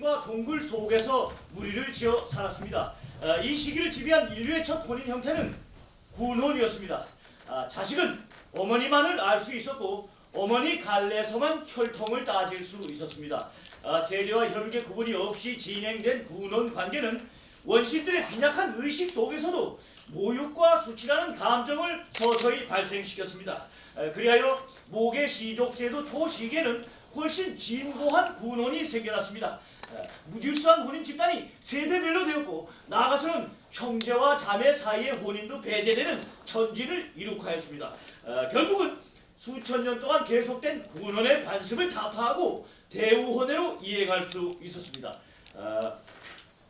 혈통과 동굴 속에서 무리를 지어 살았습니다. 아, 이 시기를 지배한 인류의 첫 혼인 형태는 군혼이었습니다. 아, 자식은 어머니만을 알 수 있었고 어머니 갈래에서만 혈통을 따질 수 있었습니다. 아, 세대와 혈육의 구분이 없이 진행된 군혼 관계는 원신들의 빈약한 의식 속에서도 모욕과 수치라는 감정을 서서히 발생시켰습니다. 아, 그리하여 목의 시족제도 초시기에는 훨씬 진보한 군혼이 생겨났습니다. 아, 무질서한 혼인 집단이 세대별로 되었고 나아가서는 형제와 자매 사이의 혼인도 배제되는 천진을 이룩하였습니다. 아, 결국은 수천 년 동안 계속된 군혼의 관습을 타파하고 대우혼회로 이행할 수 있었습니다. 아,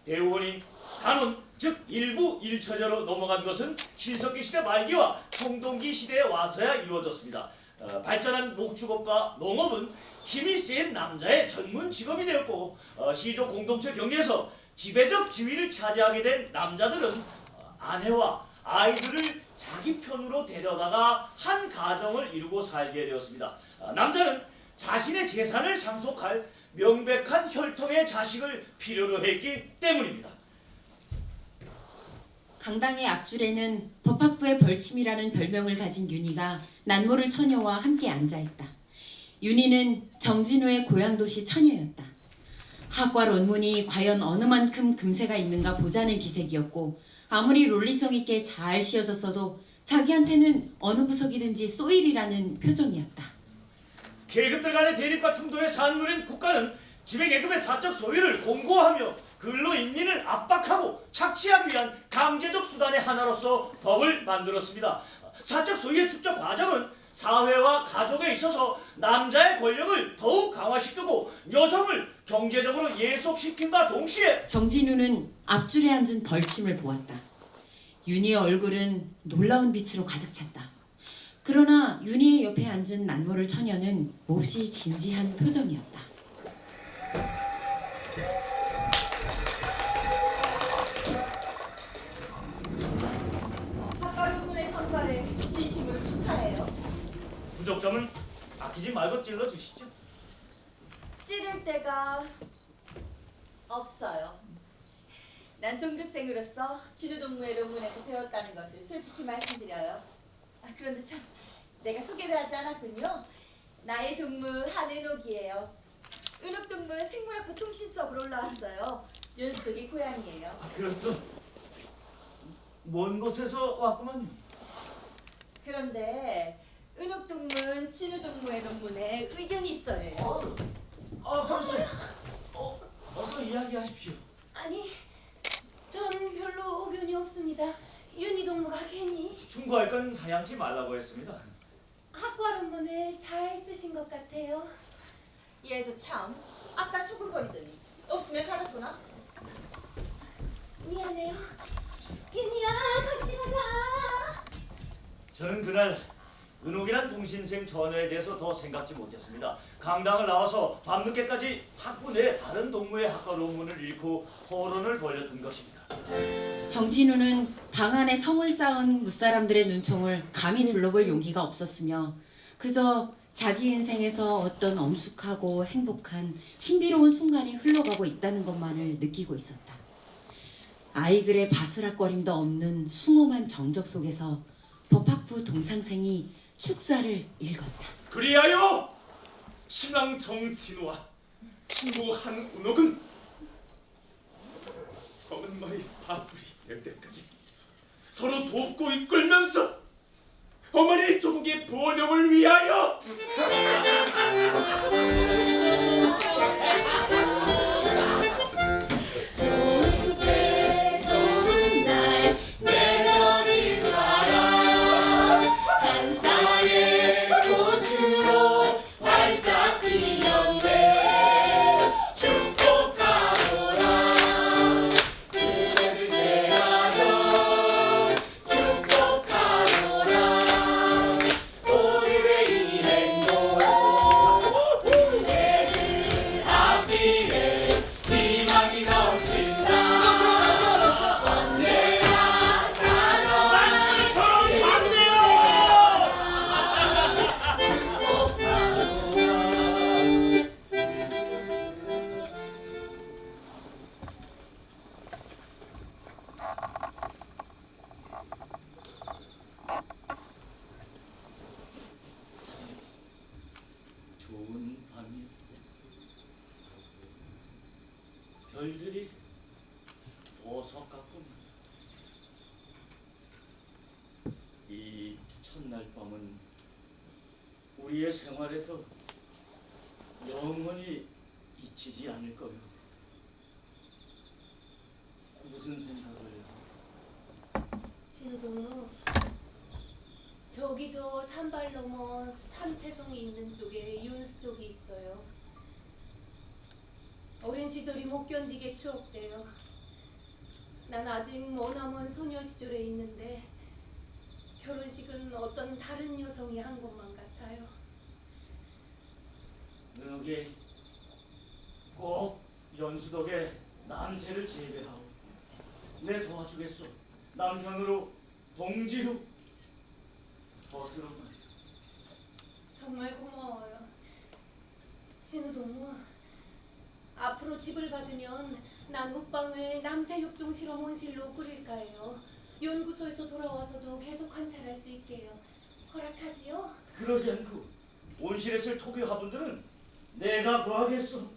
대우혼이 단원 즉 일부 일처제로 넘어간 것은 신석기 시대 말기와 청동기 시대에 와서야 이루어졌습니다. 어, 발전한 목축업과 농업은 힘이 센 남자의 전문 직업이 되었고 어, 시족 공동체 격리에서 지배적 지위를 차지하게 된 남자들은 어, 아내와 아이들을 자기 편으로 데려다가 한 가정을 이루고 살게 되었습니다. 어, 남자는 자신의 재산을 상속할 명백한 혈통의 자식을 필요로 했기 때문입니다. 강당의 앞줄에는 법학부의 벌침이라는 별명을 가진 윤희가 난모를 처녀와 함께 앉아있다. 윤희는 정진우의 고향 도시 처녀였다. 학과 논문이 과연 어느 만큼 금세가 있는가 보자는 기색이었고 아무리 논리성 있게 잘 씌어졌어도 자기한테는 어느 구석이든지 쏘일이라는 표정이었다. 계급들 간의 대립과 충돌의 산물인 국가는 지배 계급의 사적 소유를 공고하며 근로 인민을 압박하고 착취하기 위한 강제적 수단의 하나로서 법을 만들었습니다. 사적 소유의 축적 과정은 사회와 가족에 있어서 남자의 권력을 더욱 강화시키고 여성을 경제적으로 예속시킨과 동시에 정진우는 앞줄에 앉은 벌침을 보았다. 윤희의 얼굴은 놀라운 빛으로 가득 찼다. 그러나 윤희의 옆에 앉은 난모를 처녀는 몹시 진지한 표정이었다. 부족점은 아끼지 말고 찔러 주시죠. 찌를 때가 없어요. 난 동급생으로서 지르동무의 논문에서 배웠다는 것을 솔직히 말씀드려요. 아, 그런데 참 내가 소개를 하지 않았군요. 나의 동무 한은옥이에요. 은옥 동무 생물학부 통신 수업으로 올라왔어요. 윤수독이 고향이에요. 아, 그렇소. 먼 곳에서 왔구만요. 그런데 은옥동무는 진우동무의 논문에 의견이 있어요. 아, 그렇소. 어, 어서 이야기하십시오. 아니, 전 별로 의견이 없습니다. 윤희 동무가 괜히 충고할 건 사양치 말라고 했습니다. 학과 논문을 잘 쓰신 것 같아요. 얘도 참 아까 소근거리더니 없으면 가졌구나. 미안해요. 윤희야, 같이 가자. 저는 그날 은옥이란 동신생 전혀에 대해서 더 생각지 못했습니다. 강당을 나와서 밤늦게까지 학부 내 다른 동무의 학과 논문을 읽고 토론을 벌였던 것입니다. 정진우는 방 안에 성을 쌓은 무사람들의 눈총을 감히 둘러볼 용기가 없었으며 그저 자기 인생에서 어떤 엄숙하고 행복한 신비로운 순간이 흘러가고 있다는 것만을 느끼고 있었다. 아이들의 바스락거림도 없는 숭엄한 정적 속에서 법학부 동창생이 축사를 읽었다. 그리하여 신랑 정진우와 친구 한운옥은 검은 머리 파뿌리 될 때까지 서로 돕고 이끌면서 어머니 조국의 번영을 위하여 생활에서 영원히 잊히지 않을 거요. 무슨 생각을? 진우동무 저기 저 산발 넘어 산태성이 있는 쪽에 윤수족이 있어요. 어린 시절이 못 견디게 추억돼요. 난 아직 머나먼 소녀 시절에 있는데 결혼식은 어떤 다른 여성이 한 것만 같아요. 너에게 꼭 연수덕에 남새를 재배하오. 내 도와주겠소. 남편으로 동지로 벗으로 말이야. 정말 고마워요. 진우 동무, 앞으로 집을 받으면 난 웃방을 남새육종 실험 온실로 꾸릴까 해요. 연구소에서 돌아와서도 계속 관찰할 수 있게요. 허락하지요? 그러지 않고 온실에 쓸 토기 화분들은 내가 뭐 하겠소?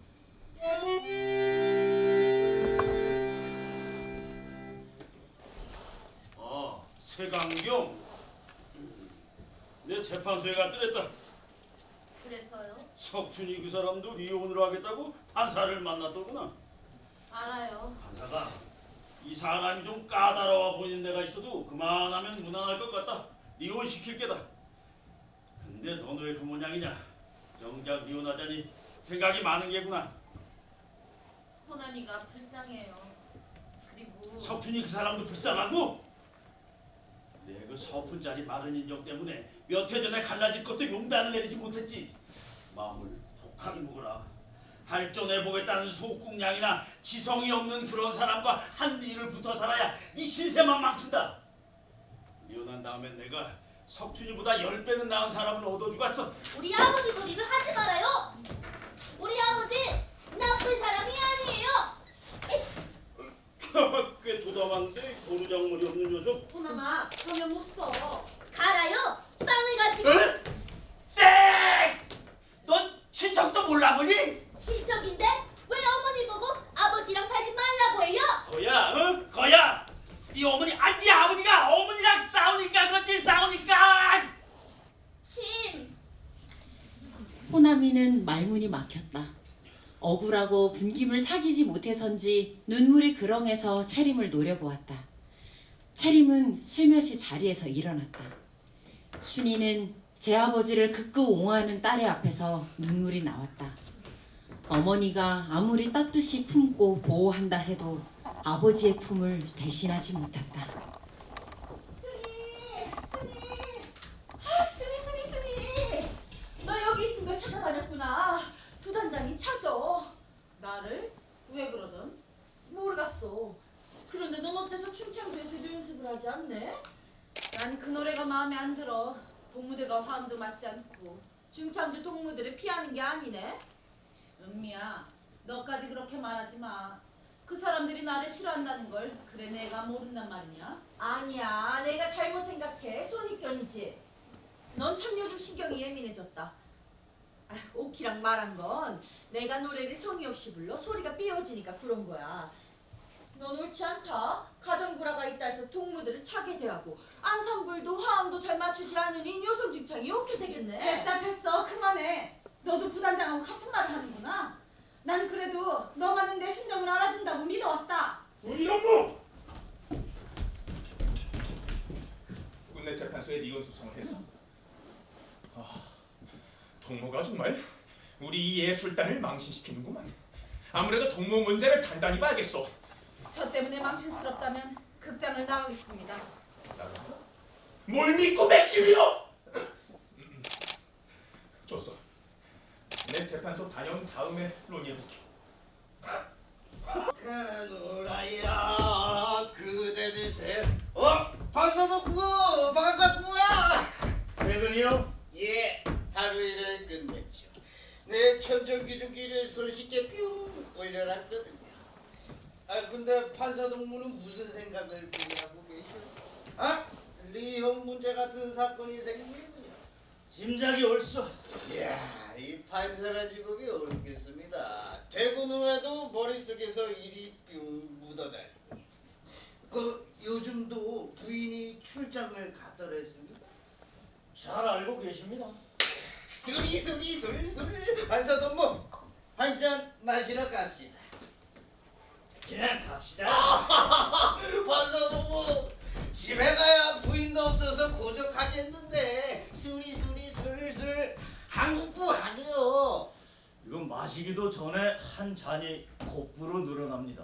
아, 세강경. 내 재판소에 갔더랬다. 그래서요? 석춘이 그 사람도 이혼을 하겠다고 판사를 만났더구나. 알아요. 판사가 이 사람이 좀 까다로워 보이는 데가 있어도 그만하면 무난할 것 같다. 이혼시킬 게다. 근데 너는 왜그 모양이냐? 정작 이혼하자니 생각이 많은 게구나. 호남이가 불쌍해요. 그리고 석춘이 그 사람도 불쌍하고 내 그 서푼짜리 마른 인정 때문에 몇 해 전에 갈라질 것도 용단을 내리지 못했지 마음을 독하게 먹어라 발전해 보겠다는 속국량이나 지성이 없는 그런 사람과 한 일을 붙어 살아야 네 신세만 망친다 이혼한 다음엔 내가 석춘이보다 열 배는 나은 사람을 얻어주겠어 우리 아버지 소리를 하지 말아요. 우리 아버지 나쁜 사람이 아니에요. 꽤 도담한데 고루장머리 없는 녀석 호남아 그러면 못 써. 가라요. 빵을 가지고 땡! 넌 친척도 몰라 보니? 친척인데 왜 어머니 보고 아버지랑 살지 말라고 해요? 거야, 응? 거야. 네 어머니, 아니 네 아버지가 어머니랑 싸우니까 그렇지 싸우니까. 침. 호남이는 말문이 막혔다. 억울하고 분김을 사귀지 못해선지 눈물이 그렁해서 채림을 노려보았다. 채림은 슬며시 자리에서 일어났다. 순이는 제 아버지를 극구 옹호하는 딸의 앞에서 눈물이 나왔다. 어머니가 아무리 따뜻이 품고 보호한다 해도 아버지의 품을 대신하지 못했다. 순이 순이 아 순이 순이 순이 너 여기 있은 걸 찾아다녔구나. 부단장이 찾아. 나를 왜 그러던? 모르겠어. 그런데 넌 어째서 충청도에서 연습을 하지 않네? 난 그 노래가 마음에 안 들어. 동무들과 화음도 맞지 않고. 중창주 동무들을 피하는 게 아니네. 은미야, 너까지 그렇게 말하지 마. 그 사람들이 나를 싫어한다는 걸 그래 내가 모른단 말이냐? 아니야, 내가 잘못 생각해. 손익견이지. 넌 참 요즘 신경이 예민해졌다. 아, 오키랑 말한 건 내가 노래를 성의 없이 불러 소리가 삐어지니까 그런 거야. 넌 옳지 않다. 가정구라가 있다 해서 동무들을 차게 대하고 안산불도 화음도 잘 맞추지 않으니 요성중창이 이렇게 되겠네. 됐다 됐어 그만해. 너도 부단장하고 같은 말을 하는구나. 난 그래도 너만은 내 심정을 알아준다고 믿어왔다. 우리 업무. 국내 재판소에 이혼 소송을 했어. 아, 동무가 정말 우리 이 예술단을 망신시키는구만. 아무래도 동무 문제를 단단히 봐야겠어. 저 때문에 망신스럽다면 극장을 나가겠습니다. 뭘 믿고 맡기려? 줬어. 내 재판소 다녀온 다음에 논의해 볼게. 가노라야 그대들 새 어? 박사덕구 반갑구나 퇴근이요? 예 하루 일을 끝냈죠 내 천정기 중기를 손쉽게 뿅 올려놨거든요 아 근데 판사 동무는 무슨 생각을 하고 계셔? 아? 리형 문제 같은 사건이 생기면요 짐작이 옳소. 이야, 이 판사라 직업이 어렵겠습니다. 퇴근 후에도 머릿속에서 일이 뿅 묻어다니니. 그 요즘도 부인이 출장을 갔더랬습니다. 잘 알고 계십니다. 판사도 뭐 한잔 마시러 갑시다. 그냥 갑시다. 뭐 집에 가야 부인도 없어서 고적하겠는데 술이 술이 술술 한국부 하네요. 이건 마시기도 전에 한 잔이 곧부로 늘어납니다.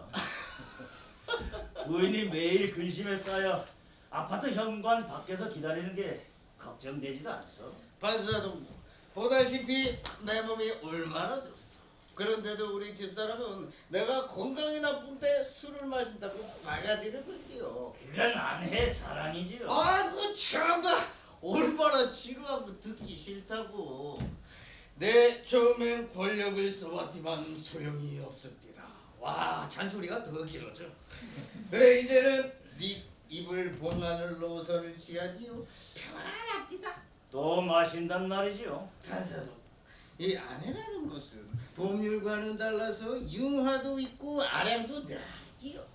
부인이 매일 근심에 쌓여 아파트 현관 밖에서 기다리는 게 걱정되지도 않소. 뭐 보다시피 내 몸이 얼마나 좋소. 그런데도 우리 집사람은 내가 건강이 나쁜데 술을 마신다고 빨아들이거든요. 그건 아내의 사랑이지요. 아이고 참나 얼마나 지루하고 듣기 싫다고. 내 처음엔 권력을 써왔지만 소용이 없습니다. 와 잔소리가 더 길어져. 그래 이제는 네 입을 봉하늘 노선을 취하지요. 평안합니다. 또 마신단 말이지요. 판사도 이 아내라는 것은 법률과는 달라서 융화도 있고 아량도 넓기요.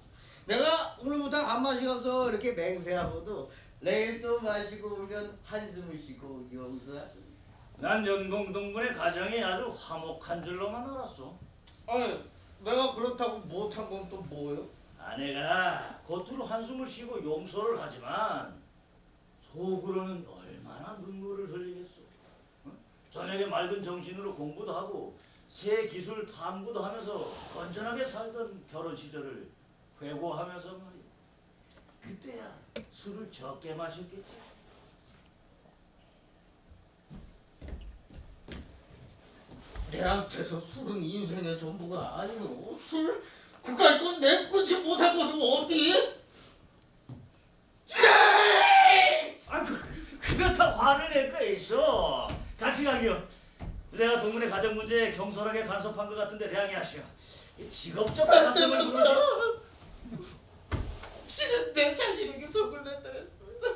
내가 오늘부터 안 마시고서 이렇게 맹세하고도 내일 또 마시고 오면 한숨을 쉬고 용서하고. 난 연공동분의 가정이 아주 화목한 줄로만 알았소. 아니 내가 그렇다고 못한 건 또 뭐요? 아내가 겉으로 한숨을 쉬고 용서를 하지만 속으로는 얼마나 눈물을 흘리겠소. 응? 저녁에 맑은 정신으로 공부도 하고 새 기술 탐구도 하면서 건전하게 살던 결혼 시절을 회고하면서 말이야. 그때야 술을 적게 마셨겠지. 내한테서 술은 인생의 전부가 아니오. 술 그까이 건내 끊지 못한 것도 어디? 아, 그, 그렇다 화를 낼 거 가기요. 내가 동문의 가정 문제에 경솔하게 간섭한 것 같은데 량이 하시오. 이 직업적 가슴을 부르지. 실은 내 자신에게 속을 냈더랬습니다.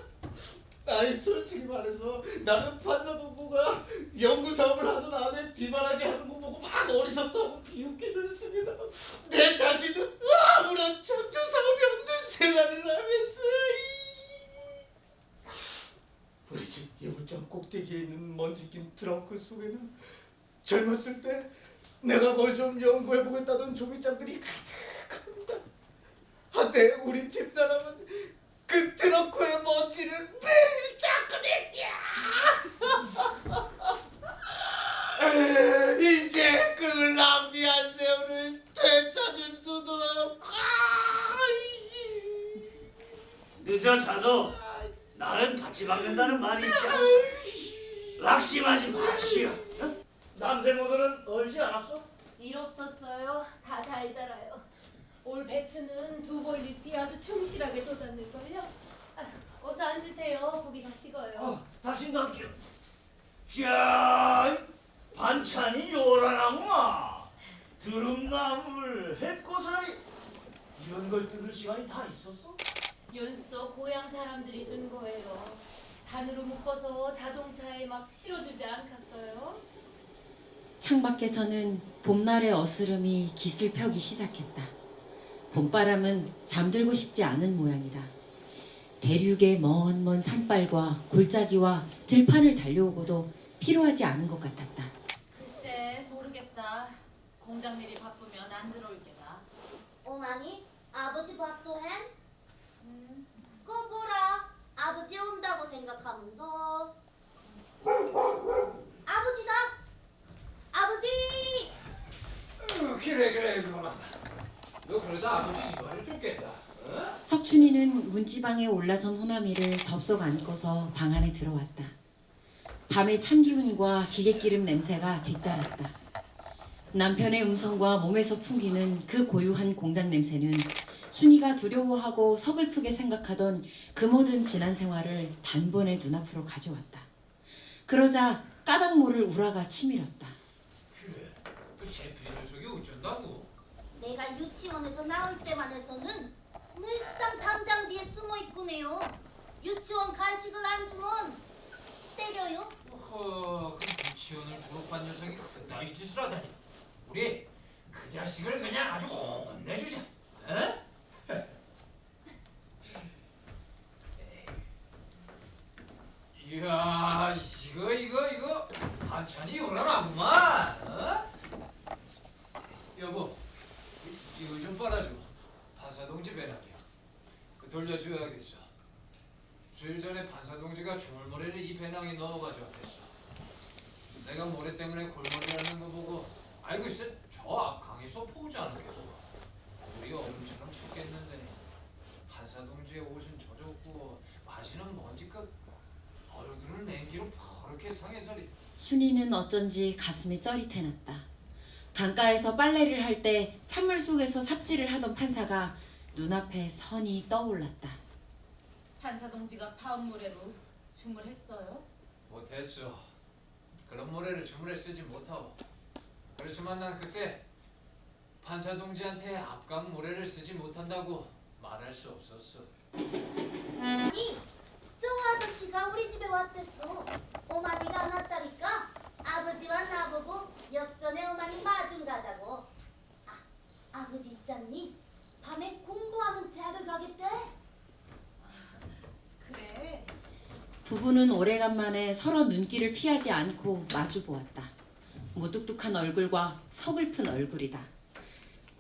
아니 솔직히 말해서 나는 판사동무가 연구 사업을 하던 아내 뒤말하게 하는 거 보고 막 어리석다고 비웃기도 했습니다. 내 자신은 아무런 창조 사업이 없는 생활을 하면서 우리 집 예물장 꼭대기에 있는 먼지 낀 트렁크 속에는 젊었을 때 내가 뭘 좀 연구해 보겠다던 조미장들이 가득합니다. 한때 우리 집 사람은 그 트렁크의 먼지를 매일 닦고 냈냐. 이제 그 람비안 새우를 되찾을 수도 없고. 늦어 자도 나는 같이 박는다는 말이 있지 않소. 낙심하지 마시오. 어? 남새 모들은 얼지 않았어? 일 없었어요. 다 잘 자라요. 올 배추는 두 벌 잎이 아주 충실하게 돋았는걸요. 아, 어서 앉으세요. 고기 다 식어요. 어, 당신도 할게요. 자, 반찬이 요란하구나. 드름나물, 햇고사리 이런 걸 뜯을 시간이 다 있었어? 윤수도 고향 사람들이 준 거예요. 단으로 묶어서 자동차에 막 실어주지 않겠어요? 창밖에서는 봄날의 어스름이 깃을 펴기 시작했다. 봄바람은 잠들고 싶지 않은 모양이다. 대륙의 먼먼 산발과 골짜기와 들판을 달려오고도 피로하지 않은 것 같았다. 글쎄 모르겠다. 공장 일이 바쁘면 안 들어올 게다. 어머니, 아버지 밥도 해? 아버지 온다고 생각하면서. 아버지다. 아버지. 그래 그래 그거나 너 그러다 아버지 이발을 쫓겠다 석춘이는 문지방에 올라선 호남이를 덥석 안고서 방 안에 들어왔다. 밤의 찬 기운과 기계기름 냄새가 뒤따랐다. 남편의 음성과 몸에서 풍기는 그 고유한 공장 냄새는 순이가 두려워하고 서글프게 생각하던 그 모든 지난 생활을 단번에 눈앞으로 가져왔다. 그러자 까닭 모를 우라가 치밀었다. 그래 그 셰프의 녀석이 어쩐다고 내가 유치원에서 나올 때만 해서는 늘상 담장 뒤에 숨어 있구네요. 유치원 간식을 안 주면 때려요. 허, 그 유치원을 졸업한 녀석이 그따위 짓을 하다니. 우리 그 자식을 그냥 아주 혼내주자. 어? 이야, 이거 이거 이거 반찬이 올라나구만. 어? 여보, 이- 이거 좀 빨아줘. 판사동지 배낭이야. 그 돌려줘야겠어. 주일 전에 판사동지가 주물머리를 이 배낭에 넣어가지고 왔댔어. 내가 모래 때문에 골머리라는 거 보고 아이고 글쎄 저 앞강에서 포우지 않겠어. 우리 어른처럼 찾겠는데 판사동지의 옷은 젖었고 마시는 먼지가 얼굴을 냉기로 퍼렇게 상해서리. 순이는 어쩐지 가슴이 쩌릿해났다. 강가에서 빨래를 할 때 찬물 속에서 삽질을 하던 판사가 눈앞에 선이 떠올랐다. 판사 동지가 파업 모래로 주물했어요. 못했어. 그런 모래를 주물에 쓰지 못하고. 그렇지만 난 그때 판사 동지한테 앞강 모래를 쓰지 못한다고 말할 수 없었어. 아니, 저 아저씨가 우리 집에 왔댔어. 어머니가 안 왔다니까 아버지와 나보고 역전에 어머니 마중 가자고. 아, 아버지 있잖니? 밤에 공부하는 대학을 가겠대. 그래. 부부는 오래간만에 서로 눈길을 피하지 않고 마주 보았다. 무뚝뚝한 얼굴과 서글픈 얼굴이다.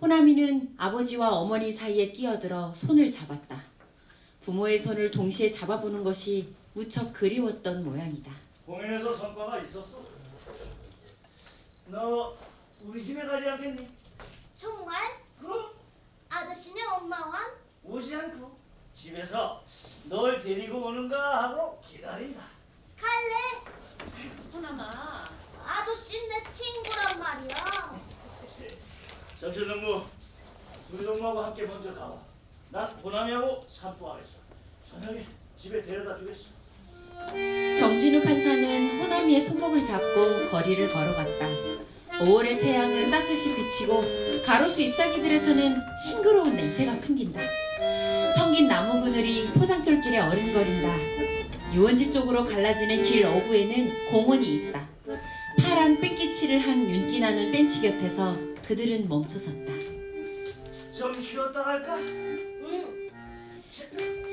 호남이는 아버지와 어머니 사이에 끼어들어 손을 잡았다. 부모의 손을 동시에 잡아보는 것이 무척 그리웠던 모양이다. 공연에서 성과가 있었어. 너 우리 집에 가지 않겠니? 정말? 그럼 아저씨네 엄마와? 오지 않고 집에서 널 데리고 오는가 하고 기다린다. 갈래? 호남아. 아저씨 내 친구란 말이야. 정철동무, 수리동무하고 함께 먼저 가오. 난 호남이하고 산보하겠어. 저녁에 집에 데려다 주겠어. 정진우 판사는 호남이의 손목을 잡고 거리를 걸어갔다. 5월의 태양은 따뜻이 비치고 가로수 잎사귀들에서는 싱그러운 냄새가 풍긴다. 성긴 나무 그늘이 포장돌길에 어른거린다. 유원지 쪽으로 갈라지는 길 어구에는 공원이 있다. 파란 뺑기칠을 한 윤기 나는 벤치 곁에서 그들은 멈춰섰다. 좀 쉬었다 갈까?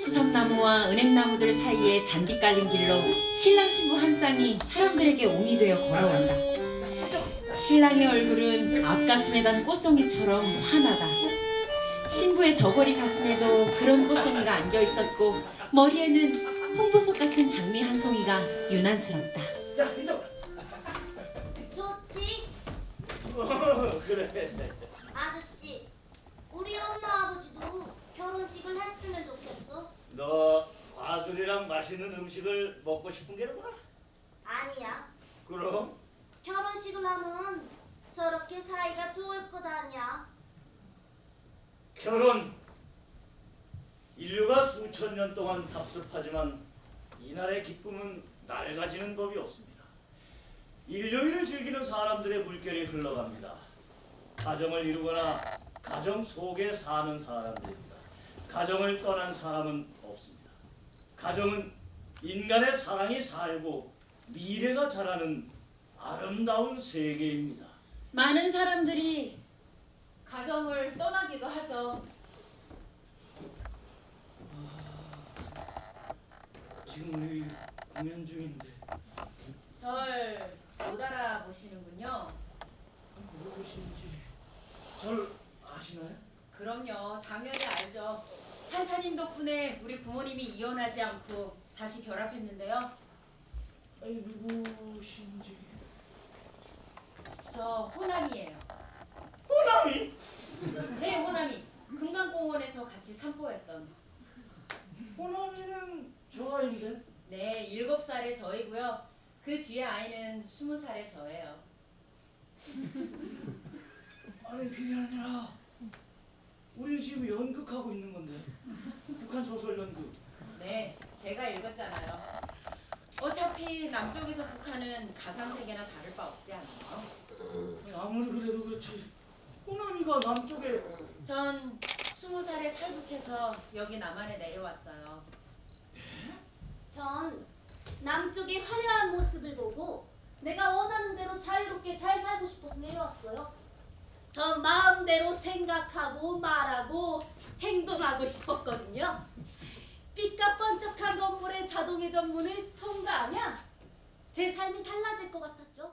응. 수삼나무와 은행나무들 사이에 잔디 깔린 길로 신랑 신부 한 쌍이 사람들에게 옹이 되어 걸어온다. 신랑의 얼굴은 앞가슴에 단 꽃송이처럼 환하다. 신부의 저고리 가슴에도 그런 꽃송이가 안겨 있었고 머리에는 홍보석 같은 장미 한 송이가 유난스럽다. 좋지. 어, 그래. 아저씨, 우리 엄마 아버지도 결혼식을 했으면 좋겠어. 너 과술이랑 맛있는 음식을 먹고 싶은 게구나. 아니야. 그럼 결혼식을 하면 저렇게 사이가 좋을 것 아니야. 결혼 인류가 수천 년 동안 답습하지만 이날의 기쁨은 낡아지는 법이 없습니다. 인류일을 즐기는 사람들의 물결이 흘러갑니다. 가정을 이루거나 가정 속에 사는 사람들입니다. 가정을 떠난 사람은. 가정은 인간의 사랑이 살고 미래가 자라는 아름다운 세계입니다. 많은 사람들이 가정을 떠나기도 하죠. 지금 우리 공연 중인데 절 못 알아보시는군요. 누구신지 절 아시나요? 그럼요, 당연히 알죠. 판사님 덕분에 우리 부모님이 이혼하지 않고 다시 결합했는데요. 아니 누구신지 저 호남이에요. 호남이? 네, 호남이. 금강공원에서 같이 산보했던. 호남이는 저 아이인데 네, 일곱 살의 저이고요. 그 뒤에 아이는 스무 살의 저예요. 아니 그게 아니라 우리 지금 연극하고 있는 건데 북한 소설 연극 네, 제가 읽었잖아요. 어차피 남쪽에서 북한은 가상세계나 다를 바 없지 않아요. 아니, 아무리 그래도 그렇지 호남이가 남쪽에 전 스무 살에 탈북해서 여기 남한에 내려왔어요. 전 남. 그쪽의 화려한 모습을 보고 내가 원하는 대로 자유롭게 잘 살고 싶어서 내려왔어요. 전 마음대로 생각하고 말하고 행동하고 싶었거든요. 빛과 번쩍한 건물의 자동회전 문을 통과하면 제 삶이 달라질 것 같았죠.